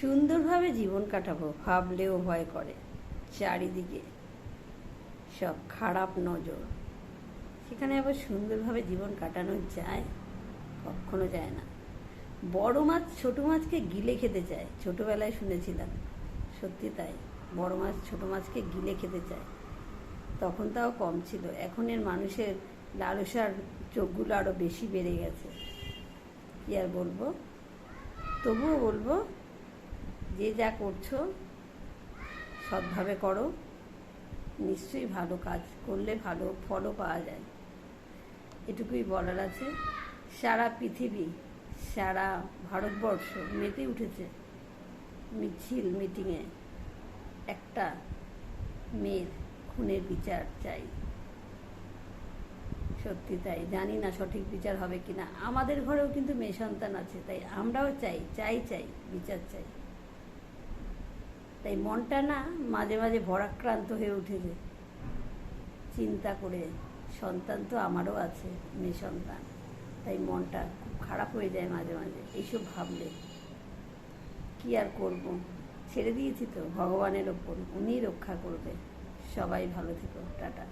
সুন্দরভাবে জীবন কাটাবো, ভাবলেও ভয় করে। চারিদিকে সব খারাপ নজর। সেখানে আবার সুন্দরভাবে জীবন কাটানো যায়? কখনো যায় না। বড় মাছ ছোট মাছকে গিলে খেতে চায়। ছোটবেলায় শুনেছিলাম। সত্যি তাই, বড় মাছ ছোট মাছকে গিলে খেতে চায়। তখন তাও কম ছিল। এখনের মানুষের লালসার চোখগুলো আরও বেশি বেড়ে গেছে। কি আর বলব? তবুও বলব যে যা করছ, সৎভাবে করো। নিশ্চয়ই ভালো কাজ করলে ভালো ফলও পাওয়া যায়। এটুকুই বলার আছে। সারা পৃথিবী, সারা ভারতবর্ষ মেতে উঠেছে মিছিল, মিটিংয়ে। একটা মেয়ের খুনের বিচার চাই। সত্যি তাই। জানি না সঠিক বিচার হবে কিনা। আমাদের ঘরেও কিন্তু মেয়ে সন্তান আছে, তাই আমরাও চাই চাই চাই, বিচার চাই। তাই মনটা না মাঝে মাঝে ভরাক্রান্ত হয়ে উঠেছে। চিন্তা করে সন্তান তো আমারও আছে, মেয়ে সন্তান। তাই মনটা খুব খারাপ হয়ে যায় মাঝে মাঝে, এইসব ভাবলে। কি আর করব? ছেড়ে দিয়েছি তো, ভগবানের ওপর, উনিই রক্ষা করবে। সবাই ভালো থেকো, টাটা।